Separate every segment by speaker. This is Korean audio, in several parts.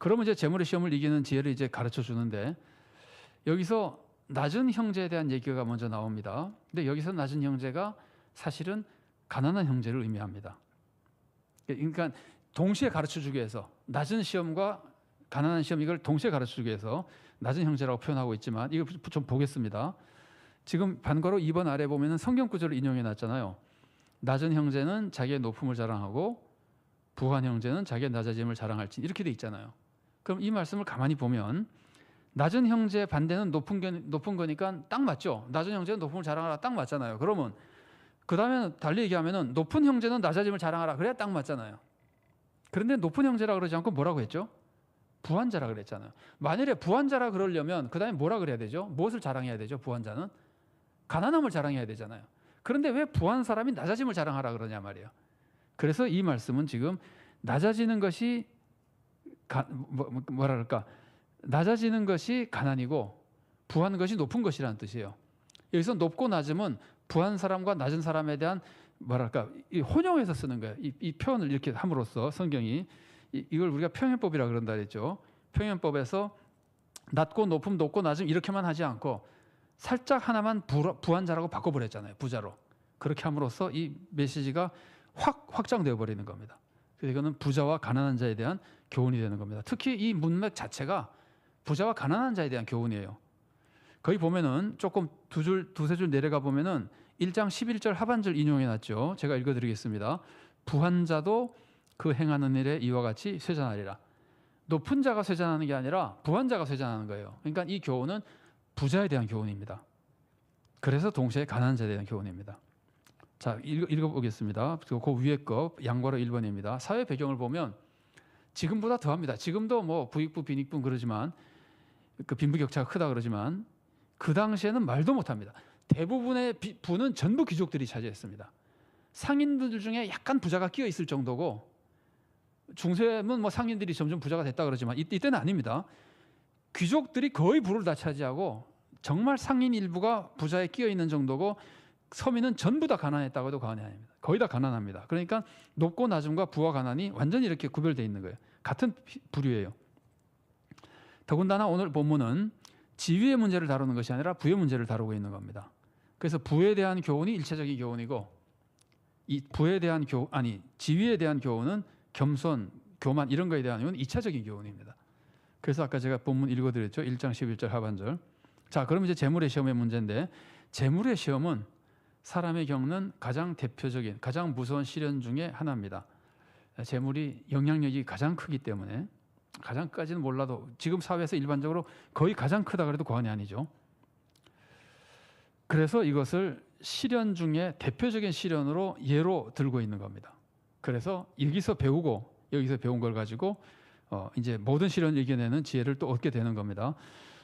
Speaker 1: 그러면 이제 재물의 시험을 이기는 지혜를 이제 가르쳐 주는데 여기서 낮은 형제에 대한 얘기가 먼저 나옵니다. 근데 여기서 낮은 형제가 사실은 가난한 형제를 의미합니다. 그러니까 동시에 가르쳐 주기 위해서 낮은 시험과 가난한 시험 이걸 동시에 가르쳐 주기 위해서 낮은 형제라고 표현하고 있지만 이거 좀 보겠습니다. 지금 반과로 2번 아래 보면은 성경 구절을 인용해 놨잖아요. 낮은 형제는 자기의 높음을 자랑하고 부한 형제는 자기의 낮아짐을 자랑할지 이렇게 돼 있잖아요. 그럼 이 말씀을 가만히 보면 낮은 형제 반대는 높은 거, 높은 거니까 딱 맞죠. 낮은 형제는 높음을 자랑하라 딱 맞잖아요. 그러면 그 다음에 달리 얘기하면은 높은 형제는 낮아짐을 자랑하라 그래야 딱 맞잖아요. 그런데 높은 형제라 그러지 않고 뭐라고 했죠? 부한자라 그랬잖아요. 만일에 부한자라 그러려면 그 다음에 뭐라 그래야 되죠? 무엇을 자랑해야 되죠? 부한자는 가난함을 자랑해야 되잖아요. 그런데 왜 부한 사람이 낮아짐을 자랑하라 그러냐 말이에요. 그래서 이 말씀은 지금 낮아지는 것이 가, 뭐, 뭐라 그럴까? 낮아지는 것이 가난이고 부한 것이 높은 것이라는 뜻이에요. 여기서 높고 낮음은 부한 사람과 낮은 사람에 대한 뭐랄까 이 혼용해서 쓰는 거예요. 이, 이 표현을 이렇게 함으로써 성경이 이, 이걸 우리가 평행법이라 그런다 그랬죠. 평행법에서 낮고 높음, 높고 낮음 이렇게만 하지 않고 살짝 하나만 부, 부한자라고 바꿔버렸잖아요. 부자로 그렇게 함으로써 이 메시지가 확 확장되어 버리는 겁니다. 그래서 이거는 부자와 가난한 자에 대한 교훈이 되는 겁니다. 특히 이 문맥 자체가 부자와 가난한 자에 대한 교훈이에요. 거기 보면은 조금 두 줄, 두세 줄 내려가 보면은 1장 11절 하반절 인용해 놨죠. 제가 읽어 드리겠습니다. 부한 자도 그 행하는 일에 이와 같이 쇠잔하리라. 높은 자가 쇠잔하는 게 아니라 부한 자가 쇠잔하는 거예요. 그러니까 이 교훈은 부자에 대한 교훈입니다. 그래서 동시에 가난한 자에 대한 교훈입니다. 자, 읽어, 보겠습니다 그 위에 거 양과로 1번입니다. 사회 배경을 보면 지금보다 더합니다. 지금도 뭐 부익부 빈익부 그러지만 그 빈부격차가 크다 그러지만 그 당시에는 말도 못합니다. 대부분의 부는 전부 귀족들이 차지했습니다. 상인들 중에 약간 부자가 끼어 있을 정도고 중세는 뭐 상인들이 점점 부자가 됐다 그러지만 이, 이때는 아닙니다. 귀족들이 거의 부를 다 차지하고 정말 상인 일부가 부자에 끼어 있는 정도고 서민은 전부 다 가난했다고 해도 과언이 아닙니다. 거의 다 가난합니다. 그러니까 높고 낮음과 부와 가난이 완전히 이렇게 구별되어 있는 거예요. 같은 부류예요. 더군다나 오늘 본문은 지위의 문제를 다루는 것이 아니라 부의 문제를 다루고 있는 겁니다. 그래서 부에 대한 교훈이 일체적인 교훈이고 이 부에 대한 교 아니 지위에 대한 교훈은 겸손, 교만 이런 거에 대한 교훈은 이차적인 교훈입니다. 그래서 아까 제가 본문 읽어드렸죠. 1장 11절 하반절. 자, 그럼 이제 재물의 시험의 문제인데 재물의 시험은 사람의 겪는 가장 대표적인, 가장 무서운 시련 중에 하나입니다. 재물이 영향력이 가장 크기 때문에 가장까지는 몰라도 지금 사회에서 일반적으로 거의 가장 크다 그래도 과언이 아니죠. 그래서 이것을 시련 중에 대표적인 시련으로 예로 들고 있는 겁니다. 그래서 여기서 배우고 여기서 배운 걸 가지고 어 이제 모든 시련을 이겨내는 지혜를 또 얻게 되는 겁니다.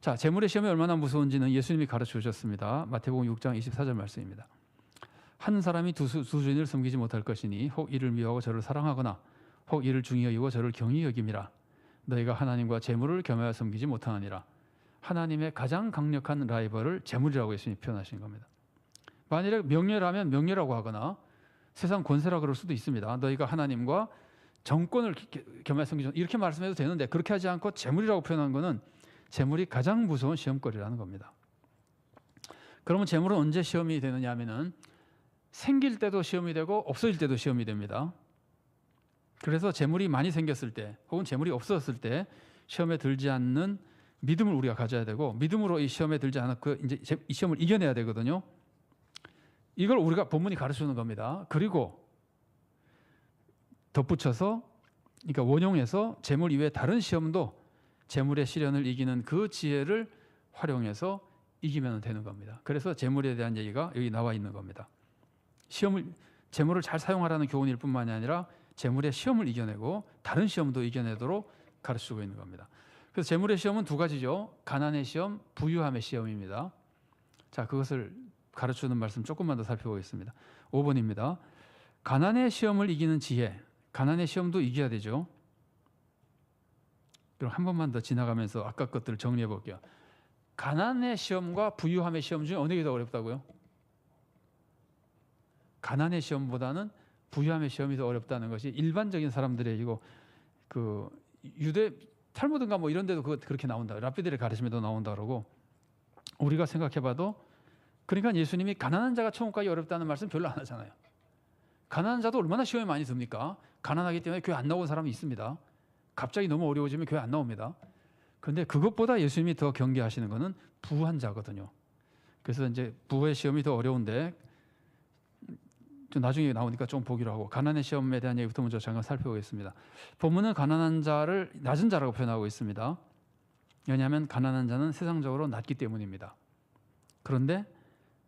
Speaker 1: 자, 재물의 시험이 얼마나 무서운지는 예수님이 가르쳐 주셨습니다. 마태복음 6장 24절 말씀입니다. 한 사람이 두, 수, 두 주인을 섬기지 못할 것이니 혹 이를 미워하고 저를 사랑하거나 혹 이를 중히 여기고 저를 경히 여김이라 너희가 하나님과 재물을 겸하여 섬기지 못하느니라 하나님의 가장 강력한 라이벌을 재물이라고 예수님이 표현하신 겁니다. 만일에 명예라면 명예라고 하거나 세상 권세라 그럴 수도 있습니다. 너희가 하나님과 정권을 겸하여 섬기지 이렇게 말씀해도 되는데 그렇게 하지 않고 재물이라고 표현한 것은 재물이 가장 무서운 시험거리라는 겁니다. 그러면 재물은 언제 시험이 되느냐 하면은 생길 때도 시험이 되고 없어질 때도 시험이 됩니다. 그래서 재물이 많이 생겼을 때 혹은 재물이 없었을 때 시험에 들지 않는 믿음을 우리가 가져야 되고 믿음으로 이 시험에 들지 않고 이제 이 시험을 이겨내야 되거든요. 이걸 우리가 본문이 가르치는 겁니다. 그리고 덧붙여서 그러니까 원용해서 재물 이외 다른 시험도 재물의 시련을 이기는 그 지혜를 활용해서 이기면 되는 겁니다. 그래서 재물에 대한 얘기가 여기 나와 있는 겁니다. 시험을 재물을 잘 사용하라는 교훈일 뿐만이 아니라 재물의 시험을 이겨내고 다른 시험도 이겨내도록 가르치고 있는 겁니다. 그래서 재물의 시험은 두 가지죠. 가난의 시험, 부유함의 시험입니다. 자, 그것을 가르치는 말씀 조금만 더 살펴보겠습니다. 5번입니다. 가난의 시험을 이기는 지혜. 가난의 시험도 이겨야 되죠. 그럼 한 번만 더 지나가면서 아까 것들을 정리해 볼게요. 가난의 시험과 부유함의 시험 중에 어느 게 더 어렵다고요? 가난의 시험보다는 부유함의 시험이 더 어렵다는 것이 일반적인 사람들의 이거 그 유대 탈무드인가 뭐 이런 데도 그 그렇게 나온다. 라피들의 가르침에도 나온다 그러고 우리가 생각해 봐도 그러니까 예수님이 가난한 자가 천국 가기 어렵다는 말씀 별로 안 하잖아요. 가난한 자도 얼마나 시험이 많이 듭니까? 가난하기 때문에 교회 안 나오는 사람이 있습니다. 갑자기 너무 어려워지면 교회 안 나옵니다. 근데 그것보다 예수님이 더 경계하시는 것은 부한 자거든요. 그래서 이제 부의 시험이 더 어려운데 좀 나중에 나오니까 좀 보기로 하고 가난의 시험에 대한 얘기부터 먼저 잠깐 살펴보겠습니다. 본문은 가난한 자를 낮은 자라고 표현하고 있습니다. 왜냐하면 가난한 자는 세상적으로 낮기 때문입니다. 그런데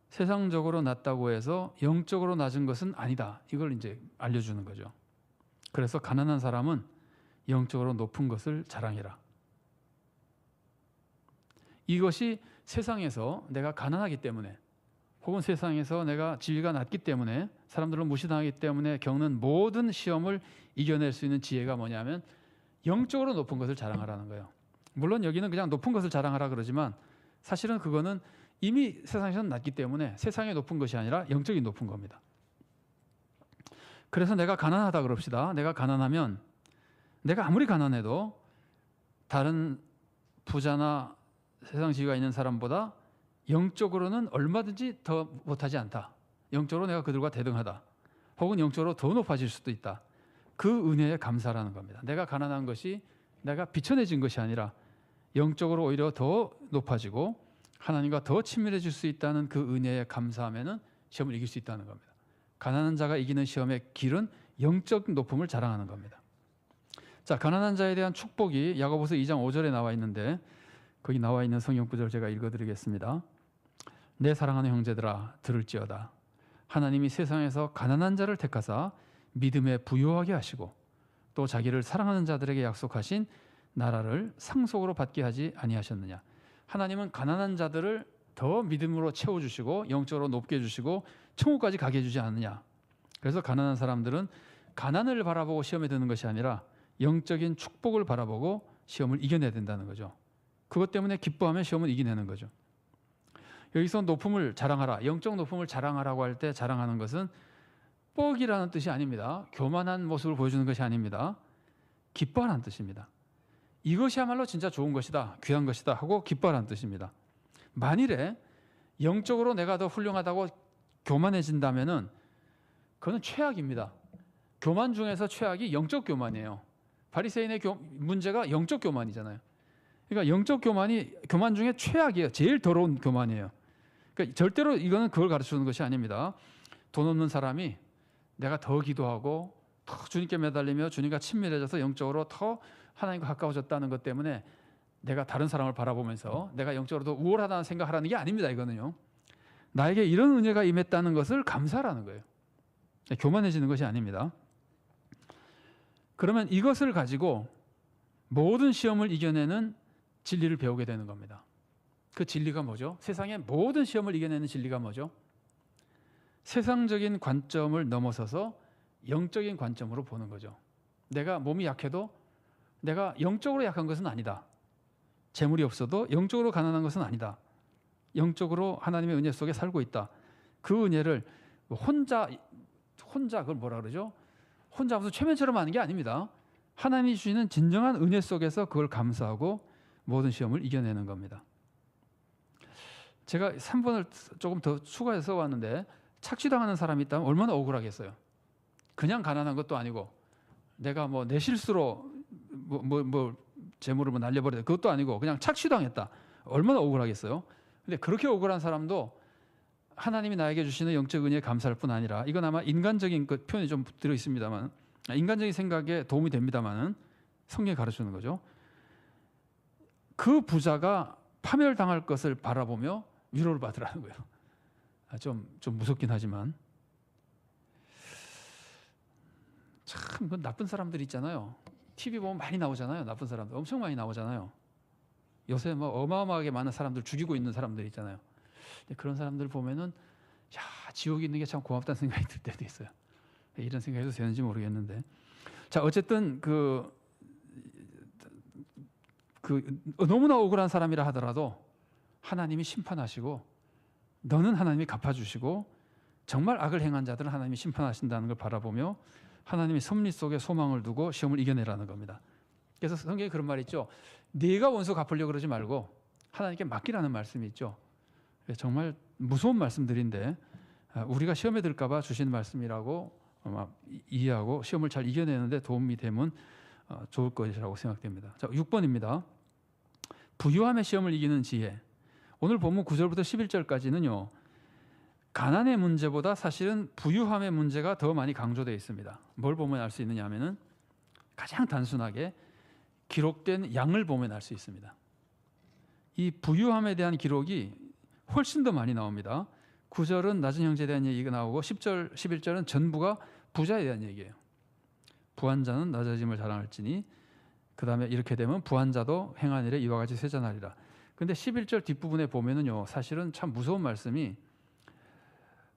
Speaker 1: 세상적으로 낮다고 해서 영적으로 낮은 것은 아니다. 이걸 이제 알려주는 거죠. 그래서 가난한 사람은 영적으로 높은 것을 자랑해라. 이것이 세상에서 내가 가난하기 때문에 혹은 세상에서 내가 지위가 낮기 때문에 사람들로 무시당하기 때문에 겪는 모든 시험을 이겨낼 수 있는 지혜가 뭐냐면 영적으로 높은 것을 자랑하라는 거예요. 물론 여기는 그냥 높은 것을 자랑하라 그러지만 사실은 그거는 이미 세상에서는 낮기 때문에 세상에 높은 것이 아니라 영적인 높은 겁니다. 그래서 내가 가난하다 그럽시다. 내가 가난하면 내가 아무리 가난해도 다른 부자나 세상 지위가 있는 사람보다 영적으로는 얼마든지 더 못하지 않다. 영적으로 내가 그들과 대등하다. 혹은 영적으로 더 높아질 수도 있다. 그 은혜에 감사라는 겁니다. 내가 가난한 것이 내가 비천해진 것이 아니라 영적으로 오히려 더 높아지고 하나님과 더 친밀해질 수 있다는 그 은혜에 감사하면은 시험을 이길 수 있다는 겁니다. 가난한 자가 이기는 시험의 길은 영적 높음을 자랑하는 겁니다. 자, 가난한 자에 대한 축복이 야고보서 2장 5절에 나와 있는데 거기 나와 있는 성경 구절 제가 읽어 드리겠습니다. 내 사랑하는 형제들아 들을지어다. 하나님이 세상에서 가난한 자를 택하사 믿음에 부요하게 하시고 또 자기를 사랑하는 자들에게 약속하신 나라를 상속으로 받게 하지 아니하셨느냐. 하나님은 가난한 자들을 더 믿음으로 채워 주시고 영적으로 높게 해 주시고 천국까지 가게 해 주지 않느냐. 그래서 가난한 사람들은 가난을 바라보고 시험에 드는 것이 아니라 영적인 축복을 바라보고 시험을 이겨내야 된다는 거죠. 그것 때문에 기뻐하면 시험을 이겨내는 거죠. 여기서 높음을 자랑하라, 영적 높음을 자랑하라고 할 때 자랑하는 것은 뻑이라는 뜻이 아닙니다. 교만한 모습을 보여주는 것이 아닙니다. 기뻐하라는 뜻입니다. 이것이야말로 진짜 좋은 것이다, 귀한 것이다 하고 기뻐하라는 뜻입니다. 만일에 영적으로 내가 더 훌륭하다고 교만해진다면은 그거는 최악입니다. 교만 중에서 최악이 영적 교만이에요. 바리새인의 교, 문제가 영적 교만이잖아요. 그러니까 영적 교만이 교만 중에 최악이에요. 제일 더러운 교만이에요. 그러니까 절대로 이거는 그걸 가르치는 것이 아닙니다. 돈 없는 사람이 내가 더 기도하고 더 주님께 매달리며 주님과 친밀해져서 영적으로 더 하나님과 가까워졌다는 것 때문에 내가 다른 사람을 바라보면서 내가 영적으로도 우월하다는 생각하라는 게 아닙니다. 이거는요. 나에게 이런 은혜가 임했다는 것을 감사라는 거예요. 교만해지는 것이 아닙니다. 그러면 이것을 가지고 모든 시험을 이겨내는 진리를 배우게 되는 겁니다. 그 진리가 뭐죠? 세상의 모든 시험을 이겨내는 진리가 뭐죠? 세상적인 관점을 넘어서서 영적인 관점으로 보는 거죠. 내가 몸이 약해도 내가 영적으로 약한 것은 아니다. 재물이 없어도 영적으로 가난한 것은 아니다. 영적으로 하나님의 은혜 속에 살고 있다. 그 은혜를 혼자 혼자 그걸 뭐라 그러죠? 혼자 무슨 최면처럼 하는 게 아닙니다. 하나님이 주시는 진정한 은혜 속에서 그걸 감사하고 모든 시험을 이겨내는 겁니다. 제가 3번을 조금 더 추가해서 왔는데 착취당하는 사람이 있다면 얼마나 억울하겠어요. 그냥 가난한 것도 아니고 내가 뭐 내 실수로 뭐, 뭐, 뭐 재물을 뭐 날려버렸다 그것도 아니고 그냥 착취당했다. 얼마나 억울하겠어요. 근데 그렇게 억울한 사람도 하나님이 나에게 주시는 영적 은혜에 감사할 뿐 아니라 이건 아마 인간적인 그 표현이 좀 들어 있습니다만 인간적인 생각에 도움이 됩니다만은 성경이 가르치는 거죠. 그 부자가 파멸당할 것을 바라보며 위로를 받으라는 거예요. 아, 좀, 좀 무섭긴 하지만. 참, 그 나쁜 사람들 있잖아요. TV 보면 많이 나오잖아요. 나쁜 사람들. 엄청 많이 나오잖아요. 요새 뭐 어마어마하게 많은 사람들 죽이고 있는 사람들 있잖아요. 그런 사람들 보면은, 야, 지옥에 있는 게 참 고맙다는 생각이 들 때도 있어요. 이런 생각해도 되는지 모르겠는데. 자, 어쨌든 그, 그 너무나 억울한 사람이라 하더라도 하나님이 심판하시고 너는 하나님이 갚아주시고 정말 악을 행한 자들은 하나님이 심판하신다는 걸 바라보며 하나님이 섭리 속에 소망을 두고 시험을 이겨내라는 겁니다. 그래서 성경에 그런 말이 있죠. 네가 원수 갚으려 그러지 말고 하나님께 맡기라는 말씀이 있죠. 예, 정말 무서운 말씀들인데 아, 우리가 시험에 들까봐 주신 말씀이라고 이해하고 시험을 잘 이겨내는데 도움이 되면 어, 좋을 것이라고 생각됩니다. 자, 6번입니다. 부유함의 시험을 이기는 지혜. 오늘 본문 9절부터 11절까지는요. 가난의 문제보다 사실은 부유함의 문제가 더 많이 강조되어 있습니다. 뭘 보면 알 수 있느냐 하면은 가장 단순하게 기록된 양을 보면 알 수 있습니다. 이 부유함에 대한 기록이 훨씬 더 많이 나옵니다. 9절은 낮은 형제에 대한 얘기가 나오고 10절, 11절은 전부가 부자에 대한 얘기예요. 부한 자는 낮아짐을 자랑할지니 그 다음에 이렇게 되면 부한 자도 행한 일에 이와 같이 쇠잔하리라. 근데 11절 뒷부분에 보면은요 사실은 참 무서운 말씀이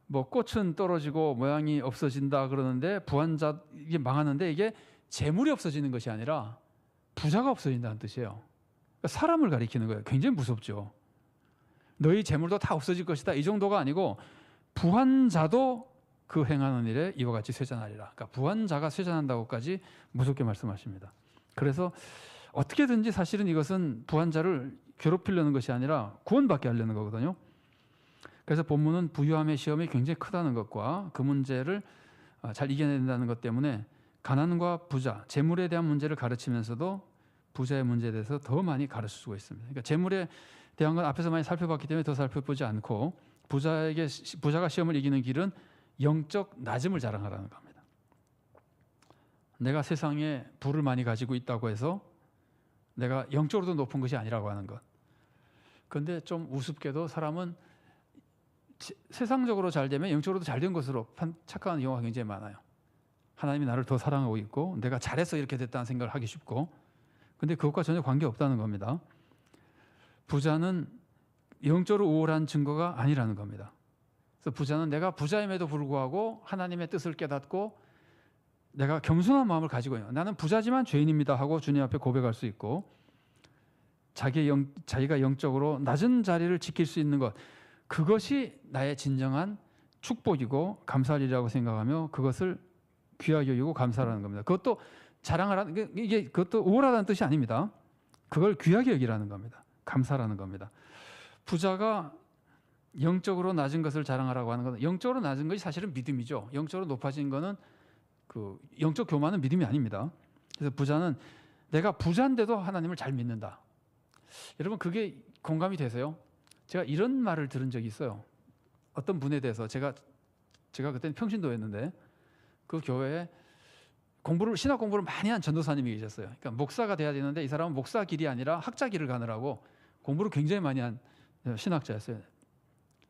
Speaker 1: 뭐 꽃은 떨어지고 모양이 없어진다 그러는데 부한 자 이게 망하는데 이게 재물이 없어지는 것이 아니라 부자가 없어진다는 뜻이에요. 그러니까 사람을 가리키는 거예요. 굉장히 무섭죠. 너희 재물도 다 없어질 것이다. 이 정도가 아니고 부한 자도 그 행하는 일에 이와 같이 쇠잔하리라. 그러니까 부한 자가 쇠잔한다고까지 무섭게 말씀하십니다. 그래서 어떻게든지 사실은 이것은 부한 자를 괴롭히려는 것이 아니라 구원받게 하려는 거거든요. 그래서 본문은 부유함의 시험이 굉장히 크다는 것과 그 문제를 아, 잘 이겨낸다는 것 때문에 가난과 부자, 재물에 대한 문제를 가르치면서도 부자의 문제에 대해서 더 많이 가르치고 있습니다. 그러니까 재물에 대한 건 앞에서 많이 살펴봤기 때문에 더 살펴보지 않고 부자에게 시- 부자가 시험을 이기는 길은 영적 낮음을 자랑하라는 겁니다. 내가 세상에 부를 많이 가지고 있다고 해서 내가 영적으로도 높은 것이 아니라고 하는 것. 그런데 좀 우습게도 사람은 지- 세상적으로 잘 되면 영적으로도 잘 된 것으로 판- 착각하는 경우가 굉장히 많아요. 하나님이 나를 더 사랑하고 있고 내가 잘해서 이렇게 됐다는 생각을 하기 쉽고 근데 그것과 전혀 관계 없다는 겁니다. 부자는 영적으로 우월한 증거가 아니라는 겁니다. 그래서 부자는 내가 부자임에도 불구하고 하나님의 뜻을 깨닫고 내가 겸손한 마음을 가지고 있는 나는 부자지만 죄인입니다 하고 주님 앞에 고백할 수 있고 자기 영, 자기가 영적으로 낮은 자리를 지킬 수 있는 것 그것이 나의 진정한 축복이고 감사할 일이라고 생각하며 그것을 귀하게 여기고 감사하는 겁니다. 그것도 자랑하라는 게- 이게 그것도 우월하다는 뜻이 아닙니다. 그걸 귀하게 여기라는 겁니다. 감사라는 겁니다. 부자가 영적으로 낮은 것을 자랑하라고 하는 것은 영적으로 낮은 것이 사실은 믿음이죠. 영적으로 높아진 것은 그 영적 교만은 믿음이 아닙니다. 그래서 부자는 내가 부자인데도 하나님을 잘 믿는다. 여러분 그게 공감이 되세요? 제가 이런 말을 들은 적이 있어요. 어떤 분에 대해서 제가 제가 그때는 평신도였는데 그 교회에 공부를 신학 공부를 많이 한 전도사님이 계셨어요. 그러니까 목사가 돼야 되는데 이 사람은 목사 길이 아니라 학자 길을 가느라고 공부를 굉장히 많이 한 신학자였어요.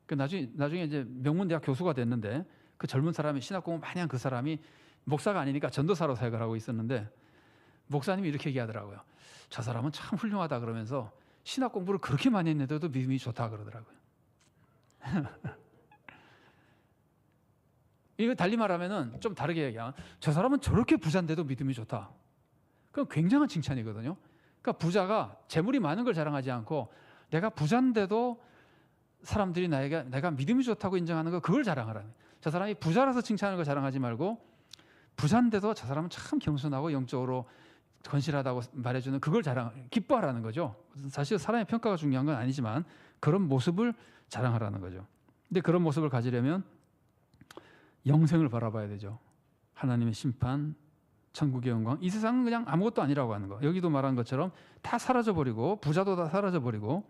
Speaker 1: 그 나중에 나중에 이제 명문대학 교수가 됐는데 그 젊은 사람이 신학 공부 많이 한 그 사람이 목사가 아니니까 전도사로 사역을 하고 있었는데 목사님이 이렇게 얘기하더라고요. 저 사람은 참 훌륭하다 그러면서 신학 공부를 그렇게 많이 했는데도 믿음이 좋다 그러더라고요. 이거 달리 말하면은 좀 다르게 얘기하면 저 사람은 저렇게 부자인데도 믿음이 좋다. 그건 굉장한 칭찬이거든요. 그러니까 부자가 재물이 많은 걸 자랑하지 않고 내가 부자인데도 사람들이 나에게 내가 믿음이 좋다고 인정하는 거 그걸 자랑하라는. 저 사람이 부자라서 칭찬하는 걸 자랑하지 말고 부자인데도 저 사람은 참 겸손하고 영적으로 건실하다고 말해주는 그걸 자랑 기뻐하라는 거죠. 사실 사람의 평가가 중요한 건 아니지만 그런 모습을 자랑하라는 거죠. 근데 그런 모습을 가지려면 영생을 바라봐야 되죠. 하나님의 심판, 천국의 영광. 이 세상은 그냥 아무것도 아니라고 하는 거. 여기도 말한 것처럼 다 사라져 버리고 부자도 다 사라져 버리고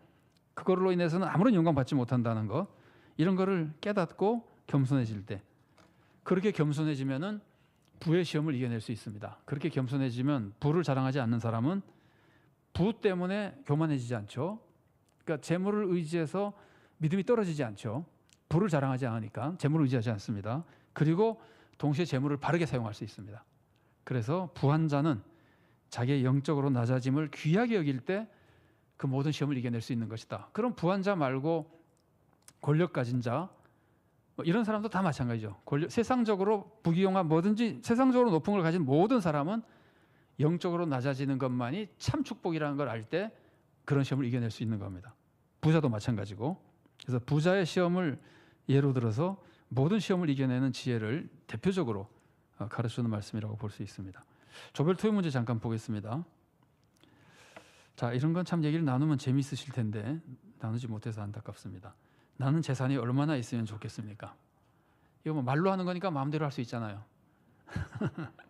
Speaker 1: 그걸로 인해서는 아무런 영광 받지 못한다는 거. 이런 거를 깨닫고 겸손해질 때 그렇게 겸손해지면은 부의 시험을 이겨낼 수 있습니다. 그렇게 겸손해지면 부를 자랑하지 않는 사람은 부 때문에 교만해지지 않죠. 그러니까 재물을 의지해서 믿음이 떨어지지 않죠. 부를 자랑하지 않으니까 재물을 의지하지 않습니다. 그리고 동시에 재물을 바르게 사용할 수 있습니다. 그래서 부한 자는 자기의 영적으로 낮아짐을 귀하게 여길 때 그 모든 시험을 이겨낼 수 있는 것이다. 그럼 부한 자 말고 권력 가진 자뭐 이런 사람도 다 마찬가지죠. 권력, 세상적으로 부귀영화 뭐든지 세상적으로 높은 걸 가진 모든 사람은 영적으로 낮아지는 것만이 참 축복이라는 걸 알 때 그런 시험을 이겨낼 수 있는 겁니다. 부자도 마찬가지고 그래서 부자의 시험을 예로 들어서 모든 시험을 이겨내는 지혜를 대표적으로 어, 가르치는 말씀이라고 볼 수 있습니다. 조별 토요 문제 잠깐 보겠습니다. 자 이런 건 참 얘기를 나누면 재미있으실 텐데 나누지 못해서 안타깝습니다. 나는 재산이 얼마나 있으면 좋겠습니까? 이거 뭐 말로 하는 거니까 마음대로 할 수 있잖아요.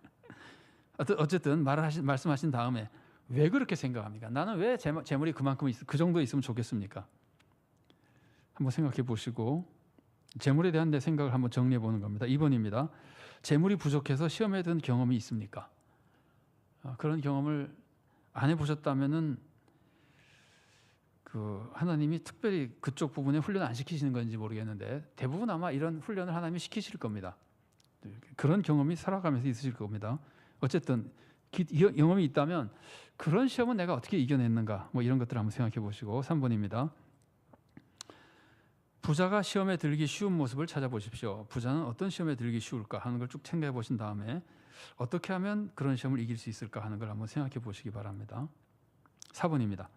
Speaker 1: 어쨌든 말을 하신, 말씀하신 다음에 왜 그렇게 생각합니까? 나는 왜 재물, 재물이 그만큼 있, 그 정도 있으면 좋겠습니까? 한번 생각해 보시고 재물에 대한 내 생각을 한번 정리해 보는 겁니다. 2번입니다. 재물이 부족해서 시험에 든 경험이 있습니까? 아, 그런 경험을 안 해보셨다면은 그 하나님이 특별히 그쪽 부분에 훈련 안 시키시는 건지 모르겠는데 대부분 아마 이런 훈련을 하나님이 시키실 겁니다. 그런 경험이 살아가면서 있으실 겁니다. 어쨌든 경험이 있다면 그런 시험은 내가 어떻게 이겨냈는가 뭐 이런 것들을 한번 생각해 보시고 3번입니다. 부자가 시험에 들기 쉬운 모습을 찾아보십시오. 부자는 어떤 시험에 들기 쉬울까 하는 걸쭉 챙겨 보신 다음에 어떻게 하면 그런 시험을 이길 수 있을까 하는 걸 한번 생각해 보시기 바랍니다. 4번입니다.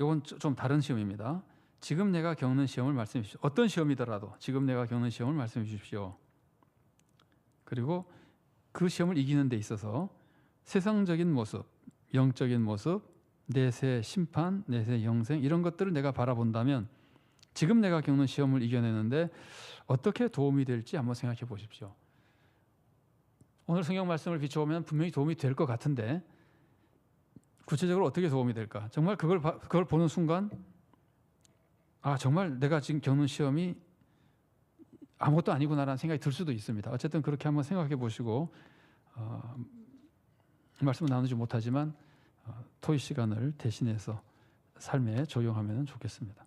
Speaker 1: 이건 좀 다른 시험입니다. 지금 내가 겪는 시험을 말씀해 주십시오. 어떤 시험이더라도 지금 내가 겪는 시험을 말씀해 주십시오. 그리고 그 시험을 이기는 데 있어서 세상적인 모습, 영적인 모습, 내세 심판, 내세 영생 이런 것들을 내가 바라본다면 지금 내가 겪는 시험을 이겨내는데 어떻게 도움이 될지 한번 생각해 보십시오. 오늘 성경 말씀을 비춰보면 분명히 도움이 될 것 같은데 구체적으로 어떻게 도움이 될까? 정말 그걸 봐- 그걸 보는 순간 아 정말 내가 지금 겪는 시험이 아무것도 아니구나라는 생각이 들 수도 있습니다. 어쨌든 그렇게 한번 생각해 보시고 어, 말씀을 나누지 못하지만 어, 토의 시간을 대신해서 삶에 적용하면 좋겠습니다.